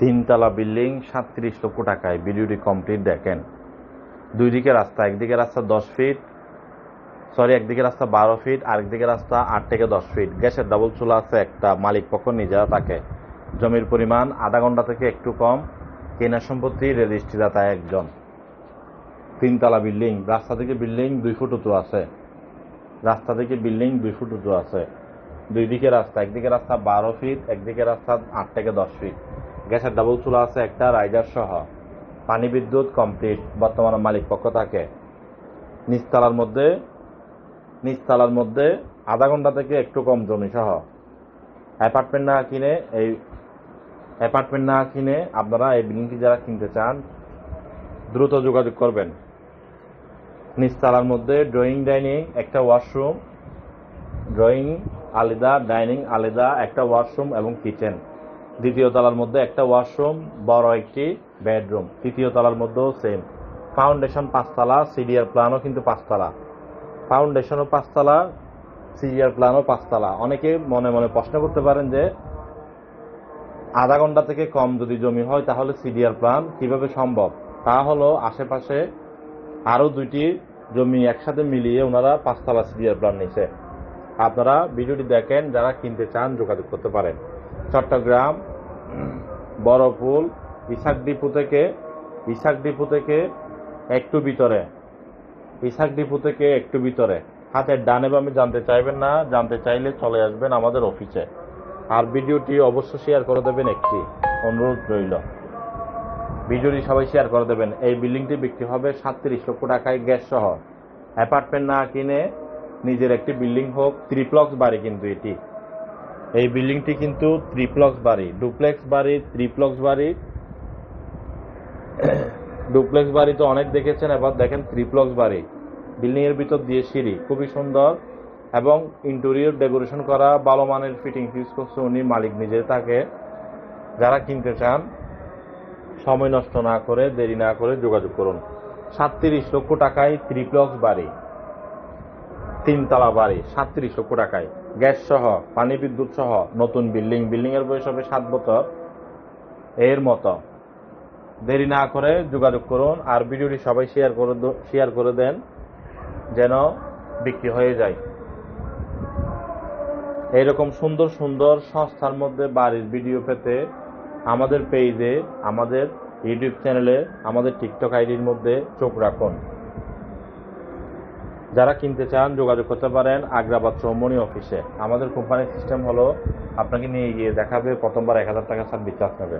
তিনতলা বিল্ডিং সাতত্রিশ লক্ষ টাকায়। ভিডিওটি কমপ্লিট দেখেন। দুই দিকে রাস্তা একদিকে রাস্তা দশ ফিট, সরি একদিকে রাস্তা বারো ফিট আরেকদিকে রাস্তা আট থেকে দশ ফিট। গ্যাসের ডাবল চুলা আছে, একটা মালিক পক্ষ নিজেরা থাকে। জমির পরিমাণ আধা ঘণ্টা থেকে একটু কম, কেনা সম্পত্তি রেজিস্ট্রিদাতা একজন। তিনতলা বিল্ডিং, রাস্তা থেকে বিল্ডিং দুই ফুট উঁচু আছে। রাস্তা থেকে বিল্ডিং দুই ফুট উঁচু আছে। দুই দিকে রাস্তা একদিকে রাস্তা বারো ফিট একদিকে রাস্তা আট থেকে দশ ফিট। গ্যাসের ডাবল চুলা আছে, একটা রাইডার সহ। পানি বিদ্যুৎ কমপ্লিট বর্তমানে মালিক পক্ষ থাকে। নিচতলার মধ্যে নিচতলার মধ্যে আধা ঘণ্টা থেকে একটু কম জমি সহ। অ্যাপার্টমেন্ট না কিনে এই অ্যাপার্টমেন্ট না কিনে আপনারা এই বিল্ডিংটি যারা কিনতে চান, দ্রুত যোগাযোগ করবেন। নিচতলার মধ্যে ড্রয়িং ডাইনিং একটা ওয়াশরুম ড্রয়িং আলাদা ডাইনিং আলাদা, একটা ওয়াশরুম এবং কিচেন দ্বিতীয় তলার মধ্যে একটা ওয়াশরুম, বড় একটি বেডরুম। তৃতীয় তলার মধ্যেও সেম ফাউন্ডেশন পাঁচতলা সিডিআর প্ল্যানও কিন্তু পাঁচতলা। ফাউন্ডেশনও পাঁচতলা সিডিআর প্ল্যানও পাঁচতলা। অনেকে মনে মনে প্রশ্ন করতে পারেন যে, আধা ঘণ্টা থেকে কম যদি জমি হয়, তাহলে সিডিআর প্ল্যান কীভাবে সম্ভব? তা হলো আশেপাশে আরও দুইটি জমি একসাথে মিলিয়ে ওনারা পাঁচতলা সিডিআর প্ল্যান নিছে আপনারা ভিডিওটি দেখেন, যারা কিনতে চান, যোগাযোগ করতে পারেন। চট্টগ্রাম বড়পুল ইসাক ডিপু থেকে ইসাক ডিপু থেকে একটু ভিতরে ইসাক ডিপু থেকে একটু ভিতরে। হাতের ডানে বামে জানতে চাইবেন না, জানতে চাইলে চলে আসবেন আমাদের অফিসে। আর ভিডিওটি অবশ্য শেয়ার করে দেবেন একটি অনুরোধ রইল। ভিডিওটি সবাই শেয়ার করে দেবেন। এই বিল্ডিংটি বিক্রি হবে সাতত্রিশ লক্ষ টাকায় গ্যাস সহ। অ্যাপার্টমেন্ট না কিনে নিজের একটি বিল্ডিং হোক, ত্রিপ্লক্স বাড়ি কিন্তু এটি। এই বিল্ডিংটি কিন্তু ত্রিপ্লক্স বাড়ি, ডুপ্লেক্স বাড়ি, ত্রিপ্লক্স বাড়ি। ডুপ্লেক্স বাড়ি তো অনেক দেখেছেন, এবার দেখেন ত্রিপ্লক্স বাড়ি। বিল্ডিং এর ভিতর দিয়ে সিঁড়ি, খুবই সুন্দর। এবং ইন্টেরিয়র ডেকোরেশন করা, ভালো মানের ফিটিং ইউজ করছে উনি, মালিক নিজে থাকে। যারা কিনতে চান, সময় নষ্ট না করে, দেরি না করে যোগাযোগ করুন। সাতত্রিশ লক্ষ টাকায় ত্রিপ্লক্স বাড়ি। তিনতলা বাড়ি, সাতত্রিশ লক্ষ টাকায়। গ্যাস সহ, পানি বিদ্যুৎ সহ নতুন বিল্ডিং। বিল্ডিং এর বয়স হবে সাত বছর। এর মতো। দেরি না করে যোগাযোগ করুন আর ভিডিওটি সবাই শেয়ার করে শেয়ার করে দেন, যেন বিক্রি হয়ে যায়। এইরকম সুন্দর সুন্দর সংস্থার মধ্যে বাড়ির ভিডিও পেতে আমাদের পেজে আমাদের ইউটিউব চ্যানেলে আমাদের টিকটক আইডির মধ্যে চোখ রাখুন। যারা কিনতে চান, যোগাযোগ করতে পারেন আগ্রাবাদ চৌমনি অফিসে। আমাদের কোম্পানির সিস্টেম হলো, আপনাকে নিয়ে গিয়ে দেখাবে, প্রথমবার এক হাজার টাকা সার্ভিস চার্জ নেবে।